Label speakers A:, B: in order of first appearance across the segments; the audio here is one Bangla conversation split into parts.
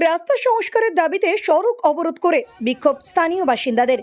A: রাস্তা সংস্কারের দাবিতে সড়ক অবরোধ করে বিক্ষোভ স্থানীয় বাসিন্দাদের।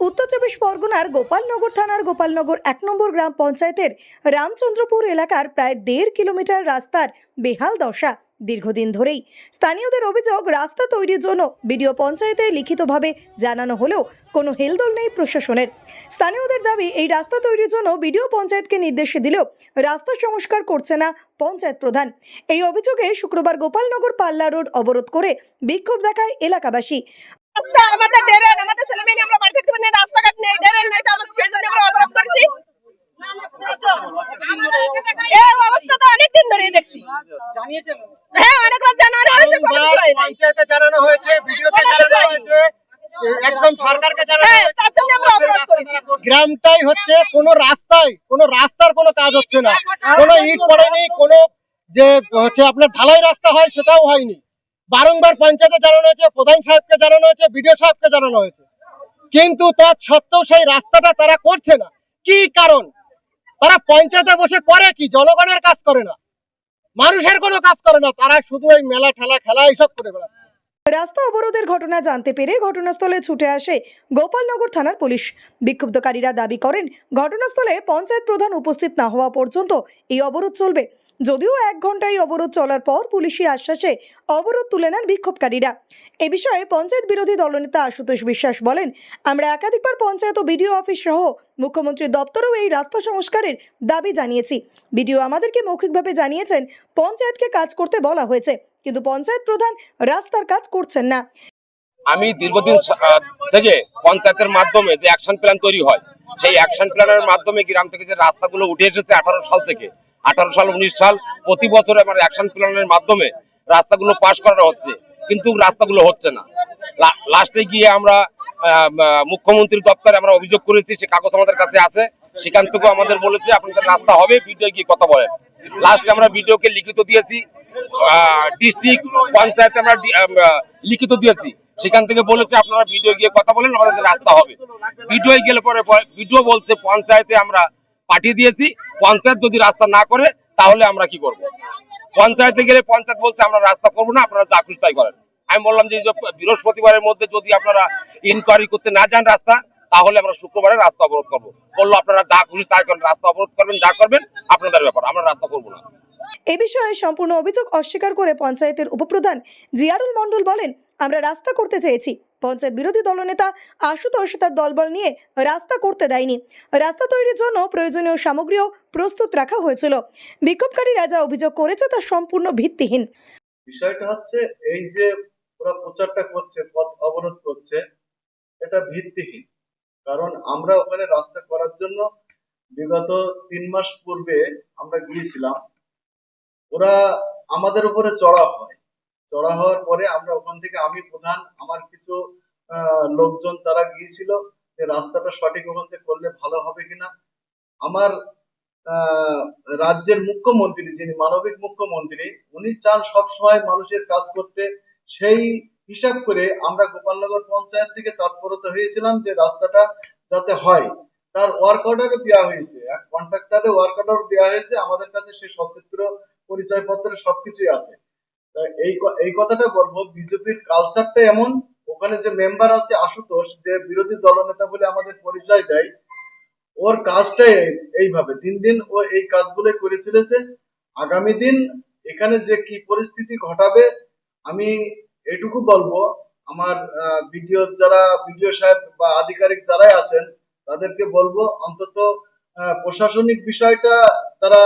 A: উত্তর চব্বিশ পরগনার গোপালনগর থানার গোপালনগর এক নম্বর গ্রাম পঞ্চায়েতের রামচন্দ্রপুর এলাকার প্রায় দেড় কিলোমিটার রাস্তার বেহাল দশা। দীর্ঘদিন ধরেই স্থানীয়দের অভিযোগ রাস্তা তৈরির জন্য বিডিও পঞ্চায়েতে লিখিতভাবে জানানো হলেও কোনো হেলদোল নেই প্রশাসনের। স্থানীয়দের দাবি, এই রাস্তা তৈরির জন্য বিডিও পঞ্চায়েতকে নির্দেশ দিলেও রাস্তা সংস্কার করছে না পঞ্চায়েত প্রধান। এই অভিযোগে শুক্রবার গোপালনগর পাল্লা রোড অবরোধ করে বিক্ষোভ দেখায় এলাকাবাসী।
B: এই অবস্থা তো দিন ধরেই দেখছি। হ্যাঁ অনেকবার জানানো হয়েছে হয়।
C: পঞ্চায়েতে জানানো হয়েছে ভিডিওতে জানানো হয়েছে একদম সরকারকে জানানো
B: হ্যাঁ তার
C: গ্রামটাই হচ্ছে কোনো রাস্তায় কোনো রাস্তার কোনো কাজ হচ্ছে না। কোনো ইট পড়েনি কোনো যে হচ্ছে আপনার ঢালাই রাস্তা হয় সেটাও হয়নি। বারংবার পঞ্চায়েতে জানানো হয়েছে প্রধান সাহেবকে জানানো হয়েছে বিডিও সাহেবকে জানানো হয়েছে। কিন্তু তৎসত্ত্বেও সেই রাস্তাটা তারা করছে না। কি কারণ? তারা পঞ্চায়েতে বসে করে কি? জনগণের কাজ করে না। মানুষের কোনো কাজ করে না তারা শুধু ওই মেলা ঠেলা খেলা এইসব করে বেড়াচ্ছে।
A: রাস্তা অবরোধের ঘটনা জানতে পেরে ঘটনাস্থলে ছুটে আসে গোপালনগর থানার পুলিশ। বিক্ষুব্ধকারীরা দাবি করেন, ঘটনাস্থলে পঞ্চায়েত প্রধান উপস্থিত না হওয়া পর্যন্ত এই অবরোধ চলবে। যদিও এক ঘন্টায় অবরোধ চলার পর পুলিশি আশ্বাসে অবরোধ তুলে নেন বিক্ষোভকারীরা। এ বিষয়ে পঞ্চায়েত বিরোধী দলনেতা আশুতোষ বিশ্বাস বলেন, আমরা একাধিকবার পঞ্চায়েত ও বিডিও অফিস সহ মুখ্যমন্ত্রীর দপ্তরেও এই রাস্তা সংস্কারের দাবি জানিয়েছি। বিডিও আমাদেরকে মৌখিকভাবে জানিয়েছেন, পঞ্চায়েতকে কাজ করতে বলা হয়েছে। কিন্তু পঞ্চায়েত প্রধান রাস্তার কাজ করছেন না।
D: আমি দীর্ঘদিন থেকে পঞ্চায়েতের মাধ্যমে যে অ্যাকশন প্ল্যান তৈরি হয়, সেই অ্যাকশন প্ল্যানের মাধ্যমে গ্রাম থেকে যে রাস্তাগুলো উঠে এসেছে আঠারো সাল থেকে, আঠারো সাল, উনিশ সাল, প্রতি বছর আমার অ্যাকশন প্ল্যানের মাধ্যমে রাস্তাগুলো পাশ করানো হচ্ছে, কিন্তু রাস্তাগুলো হচ্ছে না। লাস্টে গিয়ে আমরা মুখ্যমন্ত্রীর দপ্তরে আমরা অভিযোগ করেছি, সে কাগজ আমাদের কাছে আছে, সেখান থেকেও আমাদের বলেছে, আপনাদের রাস্তা হবে ভিডিও গিয়ে কথা বলেন। লাস্টে আমরা ভিডিওকে লিখিত দিয়েছি ডিস্ট্রিক্ট পঞ্চায়েতে আমরা লিখিত দিয়েছি। সেখান থেকে বলেছে আপনারা ভিডিও গিয়ে কথা বলেন, আমাদের রাস্তা হবে। ভিডিও গেলে পরে ভিডিও বলছে পঞ্চায়েতে আমরা পাঠিয়ে দিয়েছি। পঞ্চায়েত যদি রাস্তা না করে, তাহলে আমরা কি করব? পঞ্চায়েতে গেলে পঞ্চায়েত বলছে, আমরা রাস্তা করব না, আপনারা যা তাই করেন। আমি বললাম যে বৃহস্পতিবারের মধ্যে যদি আপনারা ইনকোয়ারি করতে না যান রাস্তা, তাহলে আমরা শুক্রবারে রাস্তা অবরোধ করব। বলল, আপনারা যা খুশি তাই করেন, রাস্তা অবরোধ করবেন, যা করবেন, আপনাদের ব্যাপার, আমরা রাস্তা করব না।
A: এ বিষয়ে সম্পূর্ণ অভিযোগ অস্বীকার করে পঞ্চায়েতের উপপ্রধান জিয়ারুল মণ্ডল বলেন, আমরা রাস্তা করতে চেয়েছি। পঞ্চায়েত বিরোধী দলনেতা আশুতোষ তার দলবল নিয়ে রাস্তা করতে দেয়নি। রাস্তা তৈরির জন্য প্রয়োজনীয় সামগ্রীও প্রস্তুত রাখা হয়েছিল। বিক্ষোভকারীরা যা অভিযোগ করেছে তা সম্পূর্ণ ভিত্তিহীন।
E: বিষয়টা হচ্ছে এই যে ওরা প্রচারটা করছে, পথ অবরোধ করছে, এটা ভিত্তিহীন। কারণ আমরা ওখানে রাস্তা করার জন্য বিগত তিন মাস পূর্বে আমরা গিয়েছিলাম। ওরা আমাদের উপরে চড়া হয় চড়া হওয়ার পরে আমরা ওখান থেকে, আমি প্রধান, আমার কিছু লোকজন তারা গিয়েছিল যে রাস্তাটা সঠিক ওখান থেকে করলে ভালো হবে কিনা। আমার রাজ্যের মুখ্যমন্ত্রী, যিনি মানবিক মুখ্যমন্ত্রী, উনি চান সবসময় মানুষের কাজ করতে। সেই হিসাব করে আমরা গোপালনগর পঞ্চায়েত থেকে তৎপরতা হয়েছিলাম যে রাস্তাটা যাতে হয়। তার ওয়ার্ক অর্ডারও দেওয়া হয়েছে। এক কন্ট্রাক্টরে ওয়ার্ক অর্ডার দেওয়া হয়েছে। আমাদের কাছে সেই সচিত্র পরিচয়পত্রে সবকিছুই আছে। এই এই কথাটা বলব, বিজেপির কালচারটা এমন, ওখানে যে মেম্বার আছে আশুতোষ, যে বিরোধী দলনেতা বলে আমাদের পরিচয় দেয়, ওর কাজটাই এইভাবে, দিন দিন ও এই কাজগুলো করে চলেছে। আগামী দিন এখানে যে কি পরিস্থিতি ঘটাবে, আমি এটুকু বলব, আমার ভিডিও যারা ভিডিও সাহেব বা আধিকারিক যারাই আছেন, তাদেরকে বলব, অন্তত প্রশাসনিক বিষয়টা তারা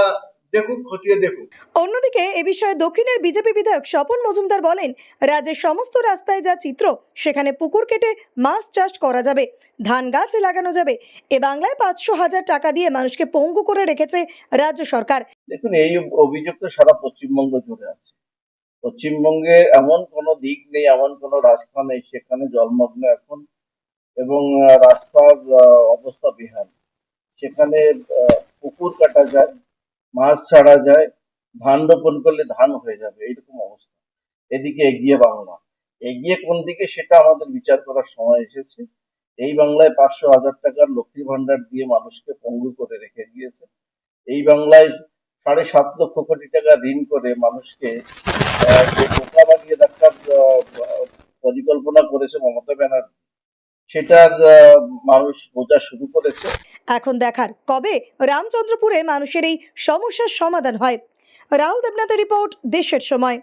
E: দেখুক খতিয়ে দেখুক।
A: অন্যদিকে এ বিষয়ে দক্ষিণের বিজেপি বিধায়ক স্বপন মজুমদার বলেন রাজ্যের সমস্ত রাস্তায় যা চিত্র সেখানে পুকুর কেটে মাছ চাষ করা যাবে ধান গাছ লাগানো যাবে এ বাংলায় পাঁচশো হাজার টাকা দিয়ে মানুষকে পঙ্গু করে রেখেছে রাজ্য সরকার।
F: দেখুন এই অভিযোগ তো সারা পশ্চিমবঙ্গ জুড়ে আছে। পশ্চিমবঙ্গে এমন কোনো দিক নেই এমন কোনো রাস্তা নেই সেখানে জলমগ্ন এখন এবং রাস্তার অবস্থা বিহার সেখানে পুকুর কাটা যায় মাছ ছাড়া যায়, ধান রোপণ করলে ধান হয়ে যাবে, এইরকম অবস্থা। এদিকে এগিয়ে বাংলা। এগিয়ে কোন দিকে সেটা আমাদের বিচার করার সময় এসেছে। এই বাংলায় পাঁচশো হাজার টাকার লক্ষ্মী ভান্ডার দিয়ে মানুষকে পঙ্গু করে রেখে দিয়েছে। এই বাংলায় সাড়ে সাত লক্ষ কোটি টাকা ঋণ করে মানুষকে পরিকল্পনা করেছে মমতা ব্যানার্জি সেটার মানুষ বোঝা শুরু করেছে।
A: এখন দেখার কবে রামচন্দ্রপুরে মানুষের এই সমস্যার সমাধান হয়। রাহুল দেবনাথের রিপোর্ট দেশের সময়।